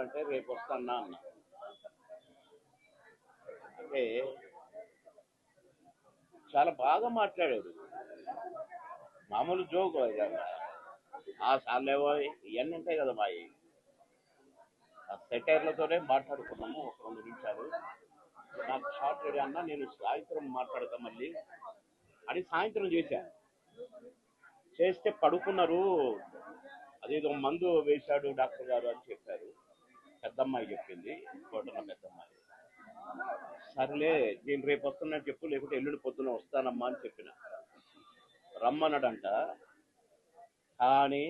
అంటే రేపు వస్తాను అన్న. అంటే చాలా బాగా మాట్లాడాడు. మామూలు జోక్ ఆ సార్లేవో ఇవన్నీ ఉంటాయి కదా మా ఆ సెటైర్లతోనే మాట్లాడుకున్నాము ఒక రెండు నిమిషాలు. నాకు షార్ట్ రెడీ అన్న నేను సాయంత్రం మాట్లాడతా మళ్ళీ అని సాయంత్రం చేశాను. చేస్తే పడుకున్నారు. అదేదో మందు వేశాడు డాక్టర్ గారు అని చెప్పారు. పెద్దమ్మాయి చెప్పింది కోటన్న పెద్దమ్మాయి. సర్లే నేను రేపు వస్తున్నా చెప్పు లేకుంటే ఎల్లుండి పొద్దున వస్తానమ్మా అని చెప్పిన. రమ్మన్నాడంట. కానీ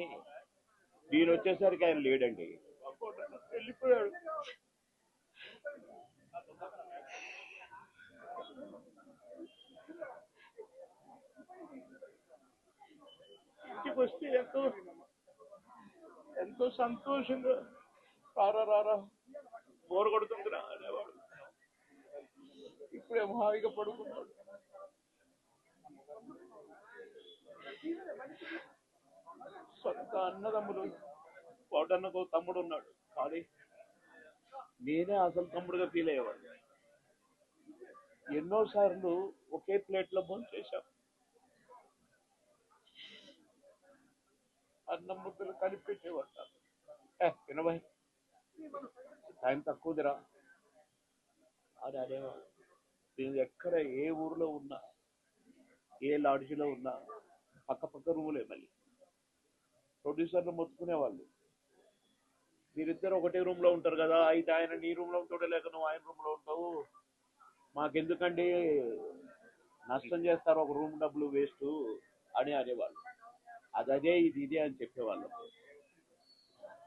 నేను వచ్చేసరికి ఆయన లేడండి. వెళ్ళిపోయాడు. ఇంటికి వస్తే ఎంతో ఎంతో సంతోషంగా రారా రారా బోరు కొడుతుందిరా అనేవాడు. ఇప్పుడే హాయిగా పడుకున్నాడు. సొంత అన్నదమ్ముడు వాడన్నకు తమ్ముడు ఉన్నాడు కానీ నేనే అసలు తమ్ముడుగా ఫీల్ అయ్యేవాడు ఎన్నోసార్లు ఒకే ప్లేట్లో భోజనం చేశాం. అన్నం ముద్దలు కలిపి పెట్టేవాడు నాకు. ఏ వినబాయ్ టైం అని అనేవాడు నేను ఎక్కడ ఏ ఊర్లో ఉన్నా ఏ లాడ్జ్లో ఉన్నా పక్క పక్క రూములే మళ్ళీ. ప్రొడ్యూసర్లు మొత్తుకునేవాళ్ళు మీరిద్దరు ఒకటే రూమ్లో ఉంటారు కదా అయితే ఆయన నీ రూమ్లో ఉంటాడో లేక నువ్వు ఆయన రూమ్లో ఉంటావు. మాకెందుకండి నష్టం చేస్తారు ఒక రూమ్ డబ్బులు వేస్ట్ అని అనేవాళ్ళు. అది అదే ఇది ఇదే అని చెప్పేవాళ్ళు.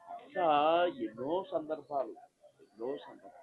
అట్లా ఎన్నో సందర్భాలు. 楼ーシ。